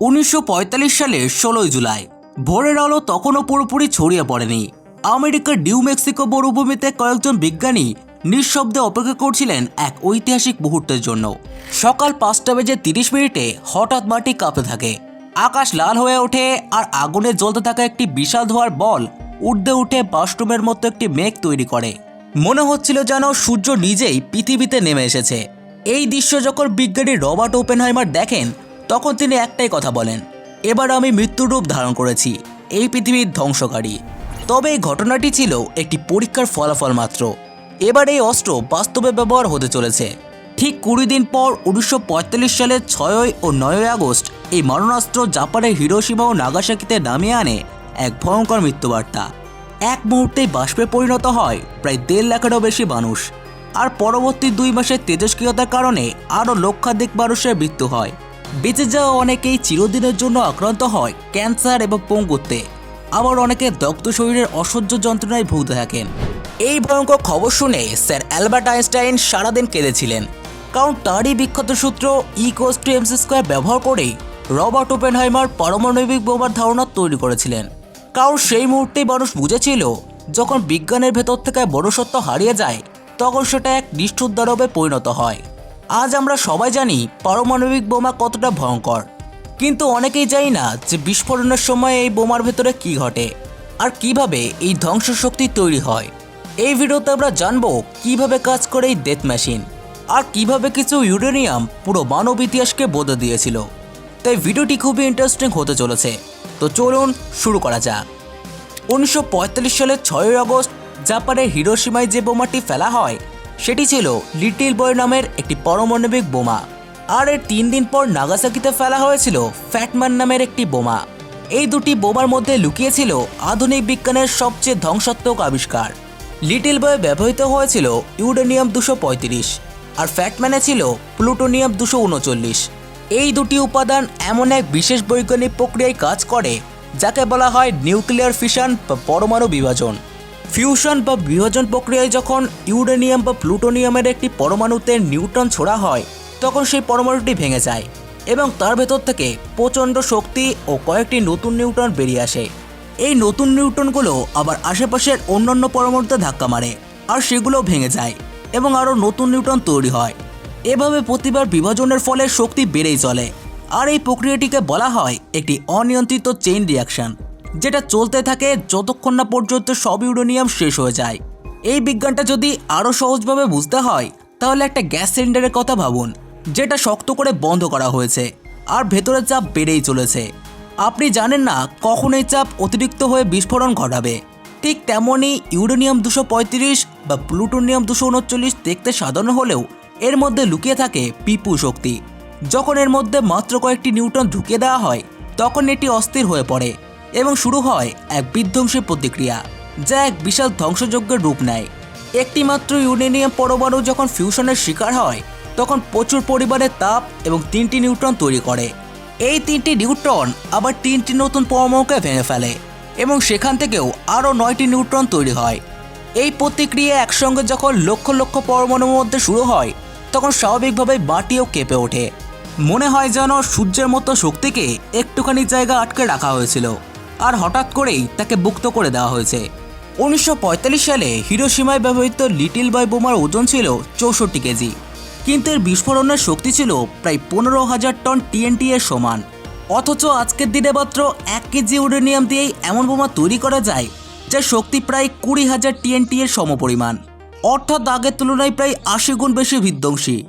উনিশশো পঁয়তাল্লিশ সালের ষোলোই জুলাই। ভোরের আলো তখনও পুরোপুরি ছড়িয়ে পড়েনি। আমেরিকার নিউ মেক্সিকো মরুভূমিতে কয়েকজন বিজ্ঞানী নিঃশব্দে অপেক্ষা করছিলেন এক ঐতিহাসিক মুহূর্তের জন্য। সকাল পাঁচটা বেজে তিরিশ মিনিটে হঠাৎ মাটি কাঁপতে থাকে। আকাশ লাল হয়ে ওঠে আর আগুনে জ্বলতে থাকা একটি বিশাল ধোয়ার বল উর্ধে উঠে বাস্টুমের মতো একটি মেঘ তৈরি করে। মনে হচ্ছিল যেন সূর্য নিজেই পৃথিবীতে নেমে এসেছে। এই দৃশ্য যখন বিজ্ঞানী রবার্ট ওপেনহাইমার দেখেন তখন তিনি একটাই কথা বলেন, এবার আমি মৃত্যুর রূপ ধারণ করেছি, এই পৃথিবীর ধ্বংসকারী। তবে এই ঘটনাটি ছিল একটি পরীক্ষার ফলাফল মাত্র। এবার এই অস্ত্র বাস্তবে ব্যবহার হতে চলেছে। ঠিক কুড়ি দিন পর উনিশশো পঁয়তাল্লিশ সালের ছয়ই ও নয়ই আগস্ট এই মারণাস্ত্র জাপানের হিরোসীমা ও নাগাসাকিতে নামিয়ে আনে এক ভয়ঙ্কর মৃত্যুবার্তা। এক মুহূর্তেই বাষ্পে পরিণত হয় প্রায় দেড় লাখেরও বেশি মানুষ। আর পরবর্তী দুই মাসের তেজস্ক্রিয়তার কারণে আরও লক্ষাধিক মানুষের মৃত্যু হয়। বেঁচে যাওয়া অনেকেই চিরদিনের জন্য আক্রান্ত হয়, ক্যান্সার এবং পঙ্গুত্বে। আবার অনেকে দগ্ধ শরীরের অসহ্য যন্ত্রণায় ভুগতে থাকেন। এই ভয়ঙ্কর খবর শুনে স্যার অ্যালবার্ট আইনস্টাইন সারাদিন কেঁদেছিলেন। কারণ তারই বিখ্যাত সূত্র ইকোস টু এমসি স্কোয়ার ব্যবহার করেই রবার্ট ওপেনহাইমার পারমাণবিক বোমার ধারণা তৈরি করেছিলেন। কারণ সেই মুহূর্তেই মানুষ বুঝেছিল, যখন বিজ্ঞানের ভেতর থেকে বড় সত্য হারিয়ে যায়, তখন সেটা এক নিষ্ঠুর দ্বারবে পরিণত হয়। আজ আমরা সবাই জানি পারমাণবিক বোমা কতটা ভয়ঙ্কর। কিন্তু অনেকেই জানি না যে বিস্ফোরণের সময় এই বোমার ভেতরে কি ঘটে আর কীভাবে এই ধ্বংস শক্তি তৈরি হয়। এই ভিডিওতে আমরা জানব কীভাবে কাজ করে এই ডেথ মেশিন আর কীভাবে কিছু ইউরেনিয়াম পুরো মানব ইতিহাসকে বদলে দিয়েছিল। তাই ভিডিওটি খুবই ইন্টারেস্টিং হতে চলেছে। তো চলুন শুরু করা যাক। উনিশশো পঁয়তাল্লিশ সালের ছয়ই আগস্ট জাপানের হিরোসীমায় যে বোমাটি ফেলা হয় সেটি ছিল লিটিল বয় নামের একটি পারমাণবিক বোমা। আর এর তিন দিন পর নাগাসাকিতে ফেলা হয়েছিল ফ্যাটম্যান নামের একটি বোমা। এই দুটি বোমার মধ্যে লুকিয়েছিল আধুনিক বিজ্ঞানের সবচেয়ে ধ্বংসাত্মক আবিষ্কার। লিটিল বয়ে ব্যবহৃত হয়েছিল ইউরেনিয়াম দুশো পঁয়ত্রিশ আর ফ্যাটম্যানে ছিল প্লুটোনিয়াম দুশো উনচল্লিশ। এই দুটি উপাদান এমন এক বিশেষ বৈজ্ঞানিক প্রক্রিয়ায় কাজ করে, যাকে বলা হয় নিউক্লিয়ার ফিশন বা পরমাণু বিভাজন। ফিউশন বা বিভাজন প্রক্রিয়ায় যখন ইউরেনিয়াম বা প্লুটোনিয়ামের একটি পরমাণুতে নিউট্রন ছোড়া হয়, তখন সেই পরমাণুটি ভেঙে যায় এবং তার ভেতর থেকে প্রচণ্ড শক্তি ও কয়েকটি নতুন নিউট্রন বেরিয়ে আসে। এই নতুন নিউট্রনগুলো আবার আশেপাশের অন্যান্য পরমাণুতে ধাক্কা মারে আর সেগুলো ভেঙে যায় এবং আরও নতুন নিউট্রন তৈরি হয়। এভাবে প্রতিবার বিভাজনের ফলে শক্তি বেড়েই চলে। আর এই প্রক্রিয়াটিকে বলা হয় একটি অনিয়ন্ত্রিত চেইন রিয়াকশন যেটা চলতে থাকে যতক্ষণ না পর্যন্ত সব ইউরেনিয়াম শেষ হয়ে যায়। এই বিজ্ঞানটা যদি আরও সহজভাবে বুঝতে হয়, তাহলে একটা গ্যাস সিলিন্ডারের কথা ভাবুন, যেটা শক্ত করে বন্ধ করা হয়েছে, আর ভেতরের চাপ বেড়েই চলেছে। আপনি জানেন না কখন এই চাপ অতিরিক্ত হয়ে বিস্ফোরণ ঘটাবে। ঠিক তেমনই ইউরেনিয়াম দুশো বা প্লুটোনিয়াম দুশো উনচল্লিশ দেখতে সাধারণ হলেও এর মধ্যে লুকিয়ে থাকে পিপু শক্তি। যখন এর মধ্যে মাত্র কয়েকটি নিউটন ঢুকিয়ে দেওয়া হয়, তখন এটি অস্থির হয়ে পড়ে। এবং শুরু হয় এক বিধ্বংসী প্রতিক্রিয়া, যা এক বিশাল ধ্বংসযজ্ঞের রূপ নেয়। একটি মাত্র ইউরেনিয়াম পরমাণু যখন ফিউশনের শিকার হয়, তখন প্রচুর পরিমাণে তাপ এবং তিনটি নিউট্রন তৈরি করে। এই তিনটি নিউট্রন আবার তিনটি নতুন পরমাণুকে ভেঙে ফেলে এবং সেখান থেকেও আরও নয়টি নিউট্রন তৈরি হয়। এই প্রতিক্রিয়া একসঙ্গে যখন লক্ষ লক্ষ পরমাণুর মধ্যে শুরু হয়, তখন স্বাভাবিকভাবে মাটিও কেঁপে ওঠে। মনে হয় যেন সূর্যের মতো শক্তিকে একটুখানি জায়গা আটকে রাখা হয়েছিল। আর হঠাৎ করেই তাকে মুক্ত করে দেওয়া হয়েছে। উনিশশো পঁয়তাল্লিশ সালে হিরোসীমায় ব্যবহৃত লিটিল বয় বোমার ওজন ছিল চৌষট্টি কেজি। কিন্তু এর বিস্ফোরণের শক্তি ছিল প্রায় পনেরো হাজার টন টিএনটি এর সমান। অথচ আজকের দিনে মাত্র এক কেজি ইউরেনিয়াম দিয়েই এমন বোমা তৈরি করা যায়, যার শক্তি প্রায় কুড়ি হাজার টিএনটি এর সমপরিমাণ। অর্থাৎ আগের তুলনায় প্রায় আশি গুণ বেশি বিধ্বংসী।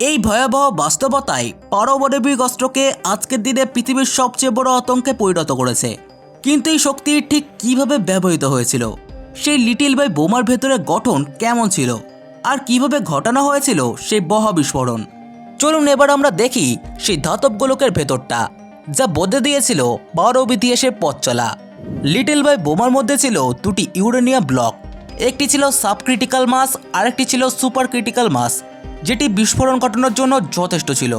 এই ভয়াবহ বাস্তবতায় পারমাণবিক অস্ত্রকে আজকের দিনে পৃথিবীর সবচেয়ে বড় আতঙ্কে পরিণত করেছে। কিন্তু এই শক্তি ঠিক কীভাবে ব্যবহৃত হয়েছিল? সেই লিটিল বাই বোমার ভেতরে গঠন কেমন ছিল? আর কীভাবে ঘটানো হয়েছিল সেই বহা বিস্ফোরণ চলুন এবার আমরা দেখি সেই ধাতব গোলকের ভেতরটা, যা বদলে দিয়েছিল বারো ইতিহাসের পথ চলা। লিটল বাই বোমার মধ্যে ছিল দুটি ইউরেনিয়াম ব্লক, একটি ছিল সাবক্রিটিক্যাল মাস, আরেকটি ছিল সুপার ক্রিটিক্যাল মাস, যেটি বিস্ফোরণ ঘটানোর জন্য যথেষ্ট ছিল।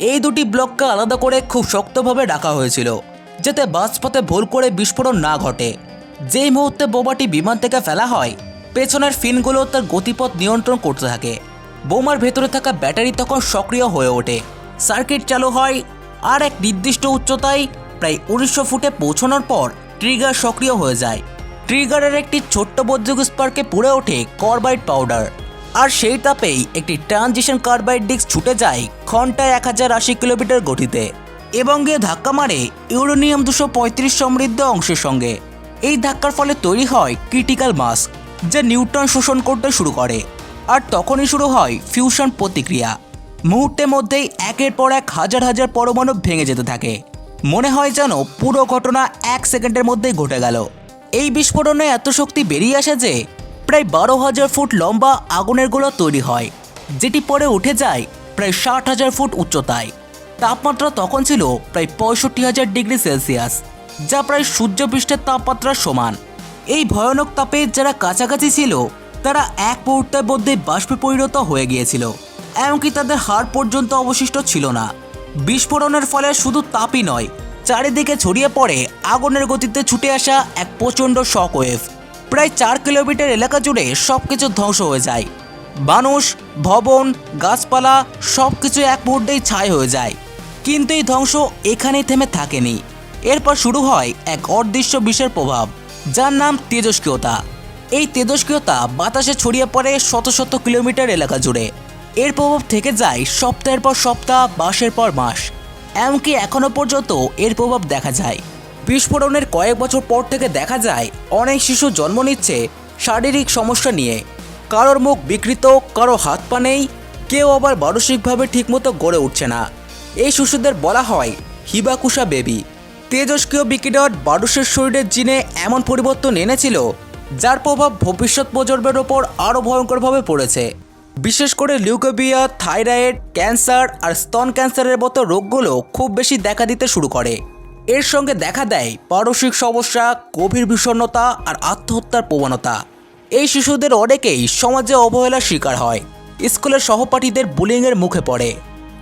এই দুটি ব্লককে আলাদা করে খুব শক্তভাবে রাখা হয়েছিল। যাতে বাসপথে ভুল করে বিস্ফোরণ না ঘটে। যেই মুহূর্তে বোমাটি বিমান থেকে ফেলা হয়, পেছনের ফিনগুলো তার গতিপথ নিয়ন্ত্রণ করতে থাকে। বোমার ভেতরে থাকা ব্যাটারি তখন সক্রিয় হয়ে ওঠে। সার্কিট চালু হয় আর এক নির্দিষ্ট উচ্চতায় প্রায় উনিশশো ফুটে পৌঁছানোর পর ট্রিগার সক্রিয় হয়ে যায়। ট্রিগারের একটি ছোট্ট বৈদ্যুতিক স্পার্কে পুড়ে ওঠে কার্বাইড পাউডার। আর সেই তাপেই একটি ট্রানজিশন কার্বাইড ডিস্ক ছুটে যায় ঘন্টায় এক হাজার আশি কিলোমিটার গতিতে। এবং গিয়ে ধাক্কা মারে ইউরেনিয়াম দুশো সমৃদ্ধ অংশের সঙ্গে। এই ধাক্কার ফলে তৈরি হয় ক্রিটিক্যাল মাস, যা নিউট্রন শোষণ করতে শুরু করে, আর তখনই শুরু হয় ফিউশন প্রতিক্রিয়া। মুহূর্তের মধ্যেই একের পর এক হাজার হাজার পরমাণু ভেঙে যেতে থাকে। মনে হয় যেন পুরো ঘটনা এক সেকেন্ডের মধ্যেই ঘটে গেল। এই বিস্ফোরণে এত শক্তি বেরিয়ে আসে যে, প্রায় বারো হাজার ফুট লম্বা আগুনের গোলা তৈরি হয়, যেটি পরে উঠে যায় প্রায় ষাট হাজার ফুট উচ্চতায়। তাপমাত্রা তখন ছিল প্রায় পঁয়ষট্টি হাজার ডিগ্রি সেলসিয়াস, যা প্রায় সূর্যপৃষ্ঠের তাপমাত্রার সমান। এই ভয়ানক তাপে যারা কাছাকাছি ছিল, তারা এক মুহূর্তের মধ্যে বাষ্পে পরিণত হয়ে গিয়েছিল, এমনকি তাদের হাড় পর্যন্ত অবশিষ্ট ছিল না। বিস্ফোরণের ফলে শুধু তাপই নয়, চারিদিকে ছড়িয়ে পড়ে আগুনের গতিতে ছুটে আসা এক প্রচণ্ড শক ওয়েভ প্রায় চার কিলোমিটার এলাকা জুড়ে সব কিছু ধ্বংস হয়ে যায়। মানুষ, ভবন, গাছপালা সব কিছু এক মুহূর্তেই ছাই হয়ে যায়। কিন্তু এই ধ্বংস এখানেই থেমে থাকেনি। এরপর শুরু হয় এক অদৃশ্য বিষের প্রভাব, যার নাম তেজস্ক্রিয়তা। এই তেজস্ক্রিয়তা বাতাসে ছড়িয়ে পড়ে শত শত কিলোমিটার এলাকা জুড়ে। এর প্রভাব থেকে যায় সপ্তাহের পর সপ্তাহ, মাসের পর মাস। এমনকি এখনও পর্যন্ত এর প্রভাব দেখা যায়। বিস্ফোরণের কয়েক বছর পর থেকে দেখা যায়, অনেক শিশু জন্ম নিচ্ছে শারীরিক সমস্যা নিয়ে। কারোর মুখ বিকৃত, কারও হাত পা নেই, কেউ আবার মানসিকভাবে ঠিকমতো গড়ে উঠছে না। এই শিশুদের বলা হয় হিবাকুশা বেবি। তেজস্ক্রিয় বিকিরণ মানুষের শরীরের জিনে এমন পরিবর্তন এনেছিল, যার প্রভাব ভবিষ্যৎ প্রজন্মের ওপর আরও ভয়ঙ্করভাবে পড়েছে। বিশেষ করে লিউকোপিয়া থাইরয়েড, ক্যান্সার আর স্তন ক্যান্সারের মতো রোগগুলো খুব বেশি দেখা দিতে শুরু করে। এর সঙ্গে দেখা দেয় মানসিক সমস্যা, গভীর বিষণ্ণতা আর আত্মহত্যার প্রবণতা। এই শিশুদের অনেকেই সমাজে অবহেলার শিকার হয়। স্কুলের সহপাঠীদের বুলিংয়ের মুখে পড়ে।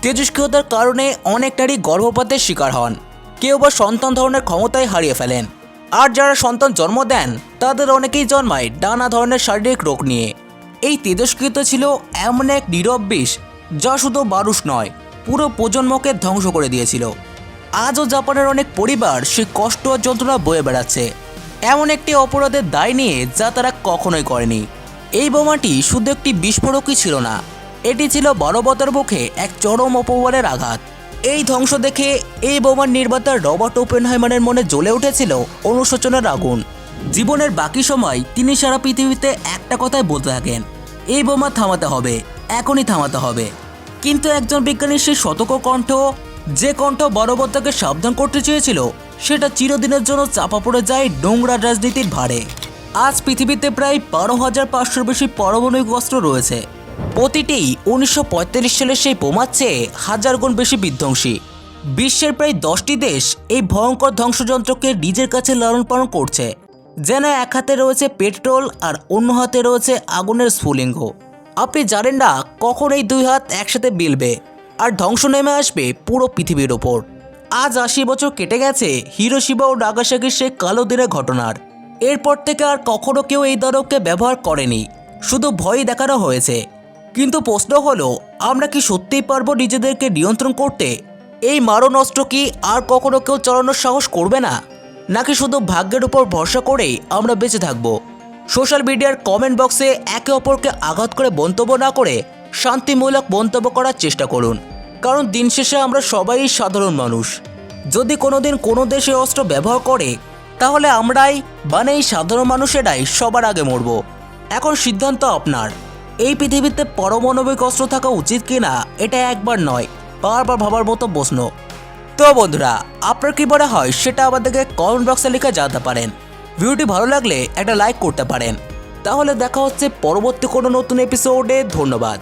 তেজস্ক্রিয়তার কারণে অনেক নারী গর্ভপাতের শিকার হন। কেউ বা সন্তান ধরনের ক্ষমতায় হারিয়ে ফেলেন। আর যারা সন্তান জন্ম দেন, তাদের অনেকেই জন্মায় নানা ধরনের শারীরিক রোগ নিয়ে। এই তেজস্কৃত ছিল এমন এক নীরব বিষ, যা শুধু মানুষ নয়, পুরো প্রজন্মকে ধ্বংস করে দিয়েছিল। আজও জাপানের অনেক পরিবার সে কষ্ট আর যন্ত্রণা বয়ে বেড়াচ্ছে। এমন একটি অপরাধের দায় নিয়ে যা তারা কখনোই করেনি। এই বোমাটি শুধু একটি বিস্ফোরকই ছিল না এটি ছিল মানবতার মুখে এক চরম অপমানের আঘাত। এই ধ্বংস দেখে এই বোমার নির্মাতা রবার্ট ওপেনহাইমারের মনে জ্বলে উঠেছিল অনুশোচনার আগুন। জীবনের বাকি সময় তিনি সারা পৃথিবীতে একটা কথাই বলতে থাকেন, এই বোমা থামাতে হবে, এখনই থামাতে হবে। কিন্তু একজন বিজ্ঞানীর সেই শতক কণ্ঠ, যে কণ্ঠ মানবতাকে সাবধান করতে চেয়েছিল, সেটা চিরদিনের জন্য চাপা পড়ে যায় নোংরা রাজনীতির ভারে আজ পৃথিবীতে প্রায় বারো হাজার পাঁচশোর বেশি পারমাণবিক অস্ত্র রয়েছে। প্রতিটি উনিশশো পঁয়ত্রিশ সালের সেই বোমার চেয়ে হাজার গুণ বেশি বিধ্বংসী। বিশ্বের প্রায় দশটি দেশ এই ভয়ঙ্কর ধ্বংসযন্ত্রকে নিজের কাছে লালন পালন করছে, যেন এক হাতে রয়েছে পেট্রোল আর অন্য হাতে রয়েছে আগুনের স্ফুলিঙ্গ। আপনি জানেন না কখন এই দুই হাত একসাথে মিলবে আর ধ্বংস নেমে আসবে পুরো পৃথিবীর ওপর। আজ আশি বছর কেটে গেছে হিরোশিবা ও নাগাসাকির সেই কালো দিনের ঘটনার। এরপর থেকে আর কখনো কেউ এই দ্বারককে ব্যবহার করেনি, শুধু ভয়ই দেখানো হয়েছে। কিন্তু প্রশ্ন হলো, আমরা কি সত্যিই পারব নিজেদেরকে নিয়ন্ত্রণ করতে? এই মারণ অস্ত্র কি আর কখনো কেউ চালানোর সাহস করবে না? নাকি শুধু ভাগ্যের উপর ভরসা করেই আমরা বেঁচে থাকব? সোশ্যাল মিডিয়ার কমেন্ট বক্সে একে অপরকে আঘাত করে মন্তব্য না করে শান্তিমূলক মন্তব্য করার চেষ্টা করুন। কারণ দিন শেষে আমরা সবাই সাধারণ মানুষ। যদি কোনোদিন কোনো দেশে অস্ত্র ব্যবহার করে, তাহলে আমরাই মানে এই সাধারণ মানুষেরাই সবার আগে মরব। এখন সিদ্ধান্ত আপনার। এই পৃথিবীতে পারমাণবিক অস্ত্র থাকা উচিত কিনা, এটা একবার নয়, বারবার ভাবার মতো প্রশ্ন। তো বন্ধুরা, আপনার কি মনে হয় সেটা আমাদেরকে কমেন্ট বক্সে লিখে জানাতে পারেন। ভিডিওটি ভালো লাগলে একটা লাইক করতে পারেন। তাহলে দেখা হচ্ছে পরবর্তী কোনো নতুন এপিসোডে ধন্যবাদ।